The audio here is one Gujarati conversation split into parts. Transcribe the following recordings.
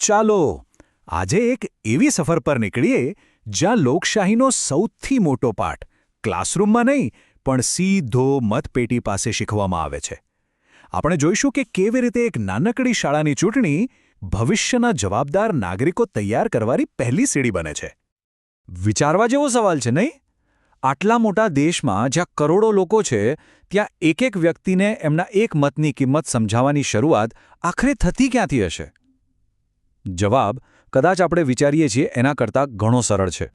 ચાલો, આજે એક એવી સફર પર નીકળીએ જ્યાં લોકશાહીનો સૌથી મોટો પાઠ ક્લાસરૂમમાં નહીં, પણ સીધો મતપેટી પાસે શીખવામાં આવે છે. આપણે જોઈશું કે કેવી રીતે એક નાનકડી શાળાની ચૂંટણી ભવિષ્યના જવાબદાર નાગરિકો તૈયાર કરવાની પહેલી સીડી બને છે. વિચારવા જેવો સવાલ છે, નહીં? આટલા મોટા દેશમાં જ્યાં કરોડો લોકો છે, ત્યાં એક એક વ્યક્તિને એમના એક મતની કિંમત સમજાવવાની શરૂઆત આખરે થતી ક્યાંથી હશે? જવાબ કદાચ આપણે વિચારીએ છીએ એના કરતાં ઘણો સરળ છે.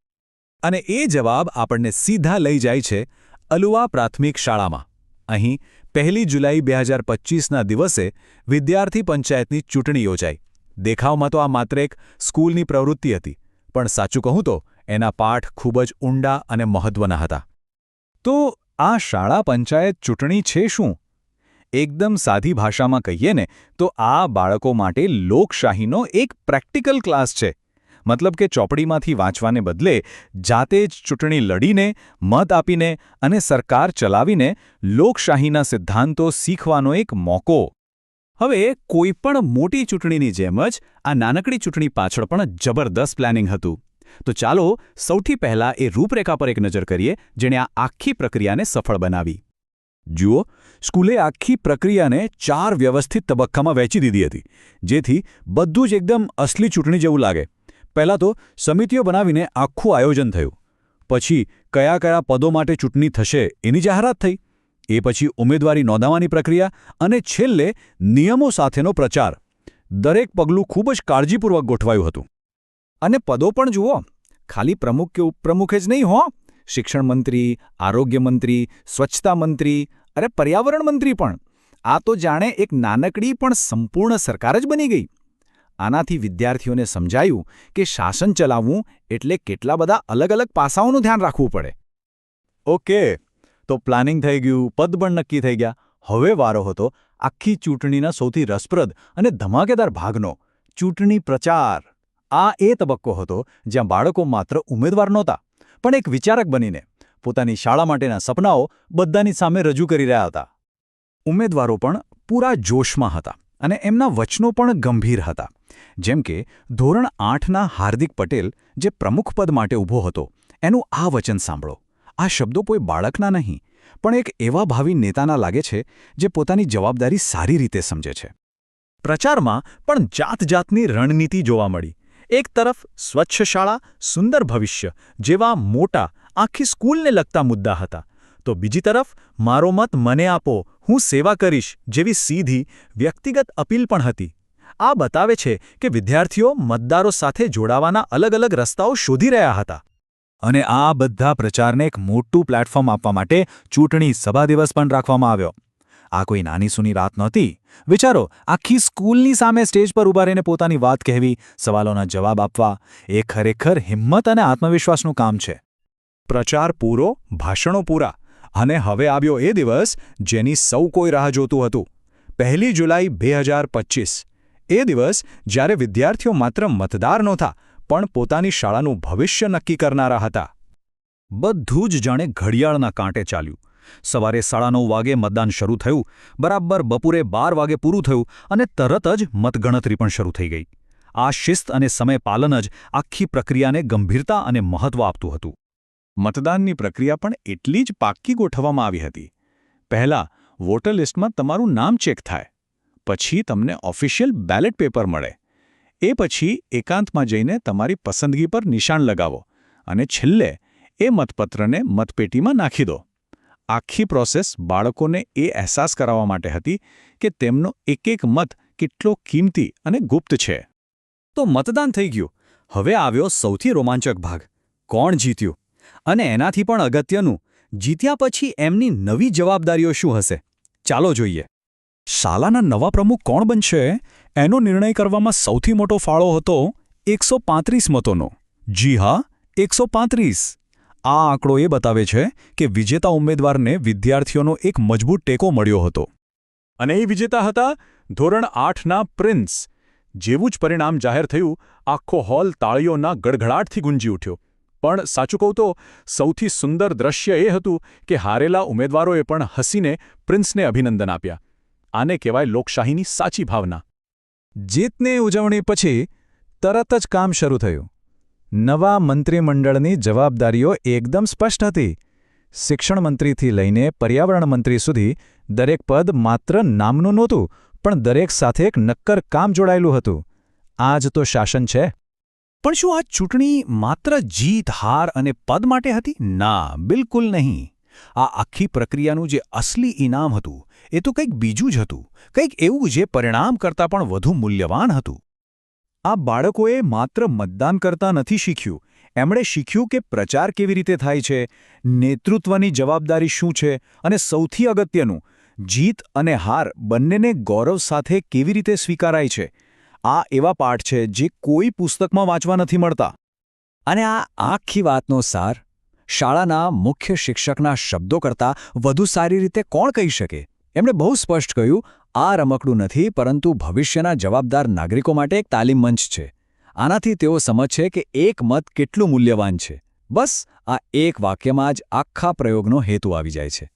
અને એ જવાબ આપણને સીધા લઈ જાય છે અલુવા પ્રાથમિક શાળામાં. અહીં પહેલી જુલાઈ બે હજાર પચીસના દિવસે વિદ્યાર્થી પંચાયતની ચૂંટણી યોજાઈ. દેખાવમાં તો આ માત્ર એક સ્કૂલની પ્રવૃત્તિ હતી, પણ સાચું કહું તો એના પાઠ ખૂબ જ ઊંડા અને મહત્વના હતા. તો આ શાળા પંચાયત ચૂંટણી છે શું? એકદમ સાદી ભાષામાં કહીએ ને, તો આ બાળકો માટે લોકશાહીનો એક પ્રેક્ટિકલ ક્લાસ છે. મતલબ કે ચોપડીમાંથી વાંચવાને બદલે જાતે જ ચૂંટણી લડીને, મત આપીને અને સરકાર ચલાવીને લોકશાહીના સિદ્ધાંતો શીખવાનો એક મોકો. હવે કોઈપણ મોટી ચૂંટણીની જેમ જ આ નાનકડી ચૂંટણી પાછળ પણ જબરદસ્ત પ્લાનિંગ હતું. તો ચાલો, સૌથી પહેલા એ રૂપરેખા પર એક નજર કરીએ, જેણે આ આખી પ્રક્રિયાને સફળ બનાવી. જુઓ, સ્કૂલે આખી પ્રક્રિયાને ચાર વ્યવસ્થિત તબક્કામાં વહેંચી દીધી હતી, જેથી બધું જ એકદમ અસલી ચૂંટણી જેવું લાગે. પહેલાં તો સમિતિઓ બનાવીને આખું આયોજન થયું. પછી કયા કયા પદો માટે ચૂંટણી થશે એની જાહેરાત થઈ. એ પછી ઉમેદવારી નોંધાવવાની પ્રક્રિયા અને છેલ્લે નિયમો સાથેનો પ્રચાર. દરેક પગલું ખૂબ જ કાળજીપૂર્વક ગોઠવાયું હતું. અને પદો પણ જુઓ, ખાલી પ્રમુખ કે ઉપપ્રમુખ જ નહીં હો. શિક્ષણ મંત્રી, આરોગ્ય મંત્રી, સ્વચ્છતા મંત્રી, અરે પર્યાવરણ મંત્રી પણ. આ તો જાણે એક નાનકડી પણ સંપૂર્ણ સરકાર જ બની ગઈ. આનાથી વિદ્યાર્થીઓને સમજાયું કે શાસન ચલાવવું એટલે કેટલા બધા અલગ અલગ પાસાઓનું ધ્યાન રાખવું પડે. ઓકે, તો પ્લાનિંગ થઈ ગયું, પદ પણ નક્કી થઈ ગયા. હવે વારો હતો આખી ચૂંટણીના સૌથી રસપ્રદ અને ધમાકેદાર ભાગનો. ચૂંટણી પ્રચાર. આ એ તબક્કો હતો જ્યાં બાળકો માત્ર ઉમેદવાર નહોતા. પણ એક વિચારક બનીને પોતાની શાળા માટેના સપનાઓ બધાની સામે રજૂ કરી રહ્યા હતા. ઉમેદવારો પણ પૂરા જોશમાં હતા અને એમના વચનો પણ ગંભીર હતા. જેમ કે ધોરણ આઠના હાર્દિક પટેલ જે પ્રમુખપદ માટે ઊભો હતો, એનું આ વચન સાંભળો. આ શબ્દો કોઈ બાળકના નહીં, પણ એક એવા ભાવિ નેતાના લાગે છે જે પોતાની જવાબદારી સારી રીતે સમજે છે. પ્રચારમાં પણ જાત જાતની રણનીતિ જોવા મળી. એક તરફ સ્વચ્છ શાળા, સુંદર ભવિષ્ય જેવા મોટા, આખી સ્કૂલને લગતા મુદ્દા હતા. તો બીજી તરફ, મારો મત મને આપો, હું સેવા કરીશ જેવી સીધી, વ્યક્તિગત અપીલ પણ હતી. આ બતાવે છે કે વિદ્યાર્થીઓ મતદારો સાથે જોડાવાના અલગ અલગ રસ્તાઓ શોધી રહ્યા હતા. અને આ બધા પ્રચારને એક મોટું પ્લેટફોર્મ આપવા માટે ચૂંટણી સભા દિવસ પણ રાખવામાં આવ્યો. આ કોઈ નાની સૂની રાત નહોતી? વિચારો, આખી સ્કૂલની સામે સ્ટેજ પર ઊભા રહીને પોતાની વાત કહેવી, સવાલોના જવાબ આપવા, એ ખરેખર હિંમત અને આત્મવિશ્વાસનું કામ છે. પ્રચાર પૂરો, ભાષણો પૂરા, અને હવે આવ્યો એ દિવસ જેની સૌ કોઈ રાહ જોતું હતું. પહેલી જુલાઈ બે હજાર એ દિવસ જ્યારે વિદ્યાર્થીઓ માત્ર મતદાર નહોતા, પણ પોતાની શાળાનું ભવિષ્ય નક્કી કરનારા હતા. બધું જ જાણે ઘડિયાળના કાંટે ચાલ્યું. સવારે સાડા નવ વાગે મતદાન શરૂ થયું. બરાબર બપોરે બાર વાગે પૂરું થયું અને તરત જ મતગણતરી પણ શરૂ થઈ ગઈ. આ શિસ્ત અને સમય પાલન જ આખી પ્રક્રિયાને ગંભીરતા અને મહત્વ આપતું હતું. મતદાનની પ્રક્રિયા પણ એટલી જ પાક્કી ગોઠવવામાં આવી હતી. પહેલાં વોટર લિસ્ટમાં તમારું નામ ચેક થાય, પછી તમને ઓફિશિયલ બેલેટ પેપર મળે. એ પછી એકાંતમાં જઈને તમારી પસંદગી પર નિશાન લગાવો અને છેલ્લે એ મતપત્રને મતપેટીમાં નાખી દો. આખી પ્રોસેસ બાળકોને એ અહેસાસ કરાવવા માટે હતી કે તેમનો એક એક મત કેટલો કિંમતી અને ગુપ્ત છે. તો મતદાન થઈ ગયું. હવે આવ્યો સૌથી રોમાંચક ભાગ. કોણ જીત્યું? અને એનાથી પણ અગત્યનું, જીત્યા પછી એમની નવી જવાબદારીઓ શું હશે? ચાલો જોઈએ. શાલાના નવા પ્રમુખ કોણ બનશે? એનો નિર્ણય કરવામાં સૌથી મોટો ફાળો હતો એકસો મતોનો. જી હા, એકસો આ આંકડો એ બતાવે છે કે વિજેતા ઉમેદવારને વિદ્યાર્થીઓનો એક મજબૂત ટેકો મળ્યો હતો. અને એ વિજેતા હતા ધોરણ આઠના પ્રિન્સ. જેવું જ પરિણામ જાહેર થયું, આખો હોલ તાળીઓના ગડગડાટથી ગુંજી ઉઠ્યો. પણ સાચું કહું તો, સૌથી સુંદર દ્રશ્ય એ હતું કે હારેલા ઉમેદવારોએ પણ હસીને પ્રિન્સને અભિનંદન આપ્યા. આને કહેવાય લોકશાહીની સાચી ભાવના. જીતની ઉજવણી પછી તરત જ કામ શરૂ થયું. નવા મંત્રીમંડળની જવાબદારીઓ એકદમ સ્પષ્ટ હતી. શિક્ષણ મંત્રીથી લઈને પર્યાવરણ મંત્રી સુધી દરેક પદ માત્ર નામનું નહોતું, પણ દરેક સાથે એક નક્કર કામ જોડાયેલું હતું. આ જ તો શાસન છે. પણ શું આ ચૂંટણી માત્ર જીત, હાર અને પદ માટે હતી? ના, બિલકુલ નહીં. આ આખી પ્રક્રિયાનું જે અસલી ઇનામ હતું, એ તો કંઈક બીજું જ હતું. કંઈક એવું જે પરિણામ કરતાં પણ વધુ મૂલ્યવાન હતું. આ બાળકોએ માત્ર મતદાન કરતા નથી શીખ્યું. એમણે શીખ્યું કે પ્રચાર કેવી રીતે થાય છે, નેતૃત્વની જવાબદારી શું છે અને સૌથી અગત્યનું, જીત અને હાર બંનેને ગૌરવ સાથે કેવી રીતે સ્વીકારાય છે. આ એવા પાઠ છે જે કોઈ પુસ્તકમાં વાંચવા નથી મળતા. અને આ આખી વાતનો સાર શાળાના મુખ્ય શિક્ષકના શબ્દો કરતાં વધુ સારી રીતે કોણ કહી શકે? એમણે બહુ સ્પષ્ટ કહ્યું આ રમકડું નથી, પરંતુ ભવિષ્યના જવાબદાર નાગરિકો માટે એક તાલીમ મંચ છે. આનાથી તેઓ સમજશે કે એક મત કેટલું મૂલ્યવાન છે. બસ, આ એક વાક્યમાં જ આખા પ્રયોગનો હેતુ આવી જાય છે.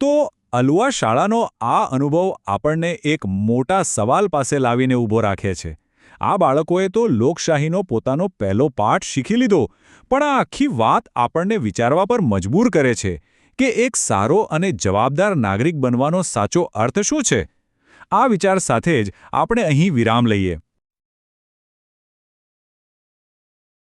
તો, અલુઆ શાળાનો આ અનુભવ આપણને એક મોટા સવાલ પાસે લાવીને ઊભો રાખે છે. આ બાળકોએ તો લોકશાહીનો પોતાનો પહેલો પાઠ શીખી લીધો, પણ આ આખી વાત આપણને વિચારવા પર મજબૂર કરે છે. કે એક સારો અને જવાબદાર નાગરિક બનવાનો સાચો અર્થ શું છે? આ વિચાર સાથે જ આપણે અહીં વિરામ લઈએ.